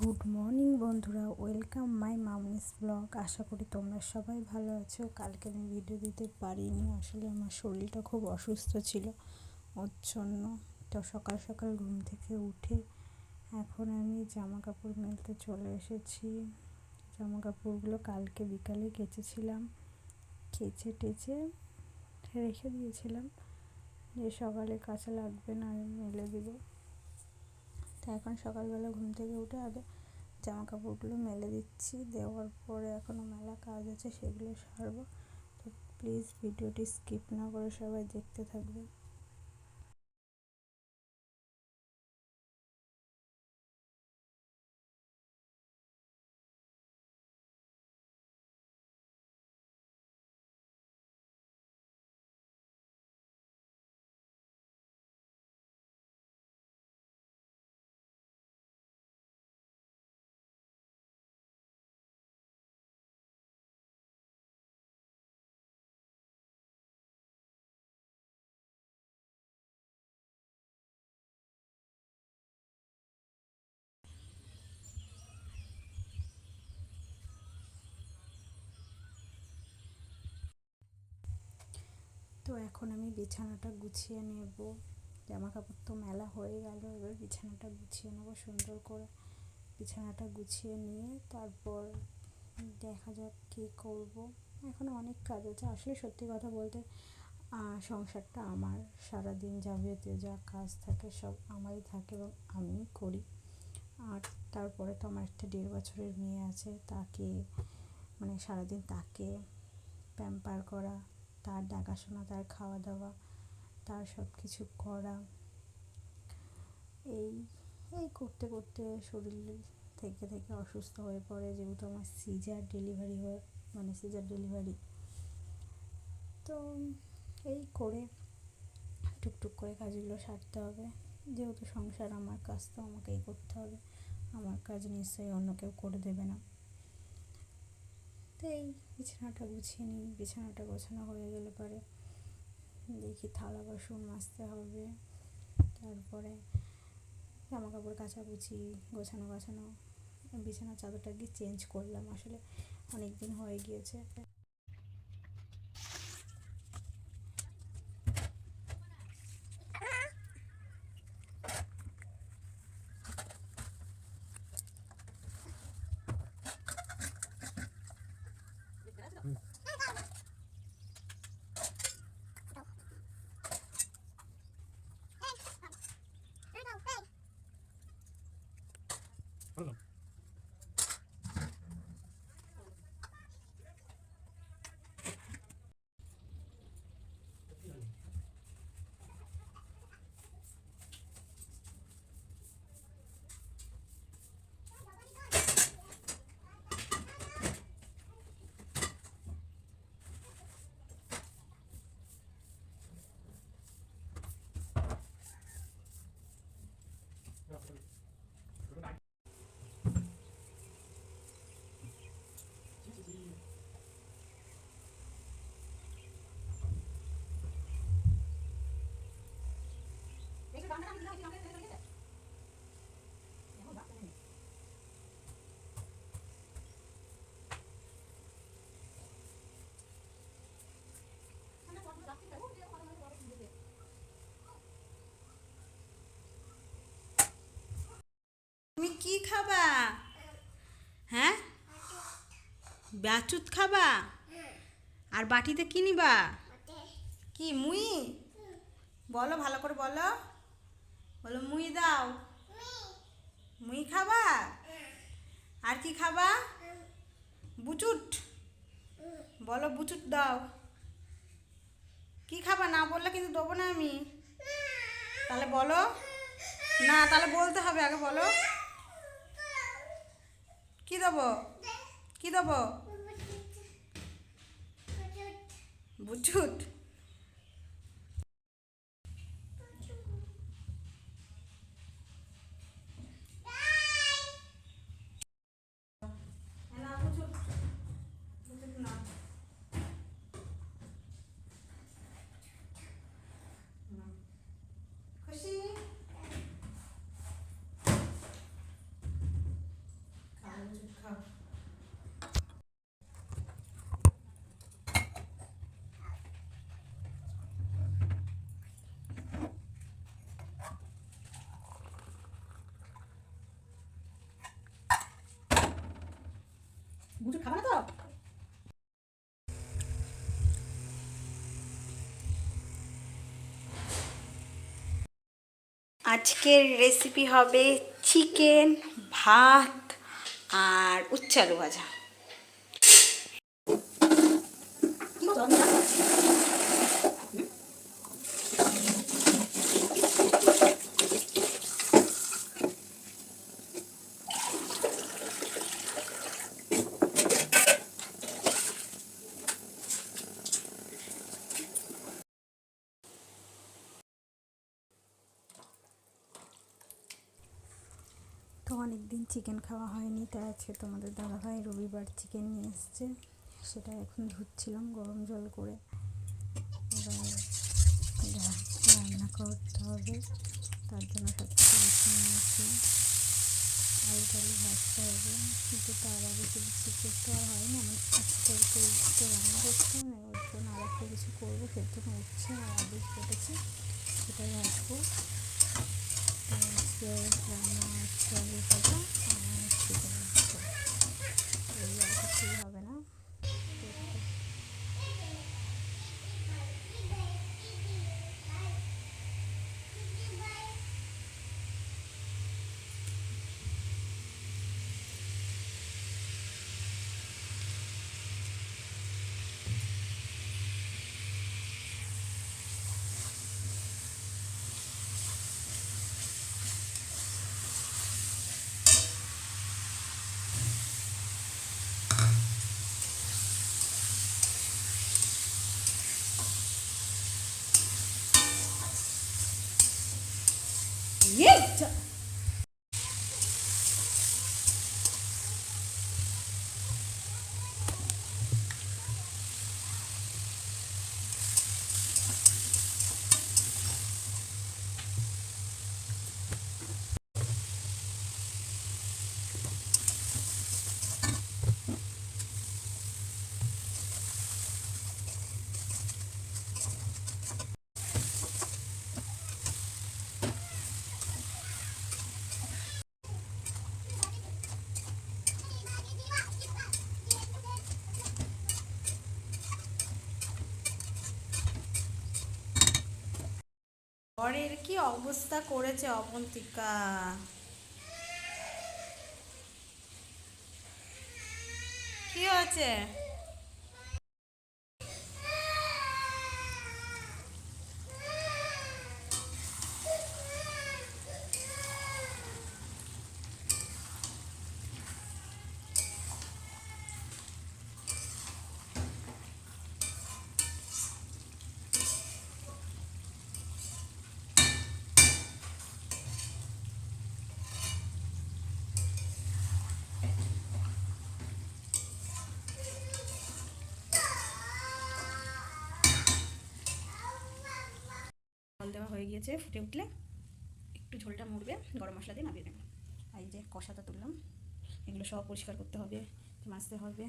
Good morning বন্ধুরা, welcome my Mamoni's blog. আশা করি তোমরা সবাই ভালো আছো। কালকে আমি ভিডিও দিতে পারিনি, আসলে আমার শরীরটা খুব অসুস্থ ছিল ওর জন্য তো সকাল সকাল ঘুম থেকে উঠে এখন আমি জামা কাপড় মেলতে চলে এসেছি। জামা কাপড়গুলো কালকে বিকালে কেচেছিলাম, কেচে টেচে রেখে দিয়েছিলাম। যে সকালে কাঁচা লাগবে না মেলে দেবো। তো এখন সকালবেলা ঘুম থেকে উঠে আগে জামা কাপড়গুলো মেলে দিচ্ছি। দেওয়ার পরে এখনও মেলা কাজ আছে, সেগুলো সারবো। তো প্লিজ ভিডিওটি স্কিপ না করে সবাই দেখতে থাকবে তো এখন আমি বিছানাটা গুছিয়ে নেব। জামা কাপড় তো মেলা হয়ে গেল, এবার বিছানাটা গুছিয়ে নেব সুন্দর করে। বিছানাটা গুছিয়ে নিয়ে তারপর দেখা যাক কী করব। এখন অনেক কাজ আছে। আসলে সত্যি কথা বলতে সংসারটা আমার। সারাদিন যাবতীয় যা কাজ থাকে সব আমারই থাকে এবং আমিই করি। আর তারপরে তো আমার একটা দেড় বছরের মেয়ে আছে, তাকে মানে সারাদিন তাকে প্যাম্পার করা তার দেখাশোনা, তার খাওয়া দাওয়া তার সব কিছু করা। এই এই করতে করতে শরীর থেকে থেকে অসুস্থ হয়ে পড়ে যেহেতু আমার সিজার ডেলিভারি হয়ে মানে সিজার ডেলিভারি। তো এই করে টুকটুক করে কাজগুলো সারতে হবে। যেহেতু সংসার আমার কাজ, তো আমাকেই করতে হবে। আমার কাজ নিশ্চয়ই অন্য কেউ করে দেবে না। এই বিছানাটা গুছিয়ে নিই। বিছানাটা গোছানো হয়ে গেলে পরে দেখি থালা, বাসন মাজতে হবে। তারপরে জামা কাপড় কাচাকুচি গোছানো গাছানো বিছানার চাদরটা গিয়ে চেঞ্জ করলাম। আসলে অনেক দিন হয়ে গিয়েছে। কি খাবা? হ্যাঁ? ব্যাচুত খাবা? আর বাটিতে কি নিবা? কি, মুই? বলো, ভালো করে বলো। বলো, মুই দাও। মুই খাবা? আর কি খাবা? বুচুট। বলো, বুচুট দাও। কি খাবা? না বললে কিন্তু দেবো না আমি। তাহলে বলো। না, তাহলে বলতে হবে আগে, বলো। কি দেবো? কি দেবো? বুঝুট বুঝু খাবে না তো? আজকের রেসিপি হবে চিকেন ভাত আর উচ্চালু ভাজা। অনেক দিন চিকেন খাওয়া হয়নি, তাই আজকে তোমাদের দাদাভাই রবিবার চিকেন নিয়ে এসছে। সেটা এখন ধুচ্ছিলাম গরম জল করে। এবার রান্না করতে হবে। তার জন্য সব কিছু নিয়েছি। আলু টালু ভাজতে হবে। কিন্তু তার আগে কিছু চিকেন তো আর হয় না আমার আজকে রান্না করতে হবে। ওর জন্য আর একটা কিছু করব। সের জন্য উচ্ছে আর আলু কেটেছি। সেটাই ভাজবো। የለማቸው ከዛ Yes. ঘরের কি অবস্থা করেছে অবন্তিকা? কি হয়েছে জল দেওয়া হয়ে গিয়েছে, ফুটে উঠলে একটু ঝোলটা মরবে গরম মশলা দিয়ে নামিয়ে নেব। আর এই যে কষাটা তুললাম, এগুলো সব পরিষ্কার করতে হবে মাজতে হবে।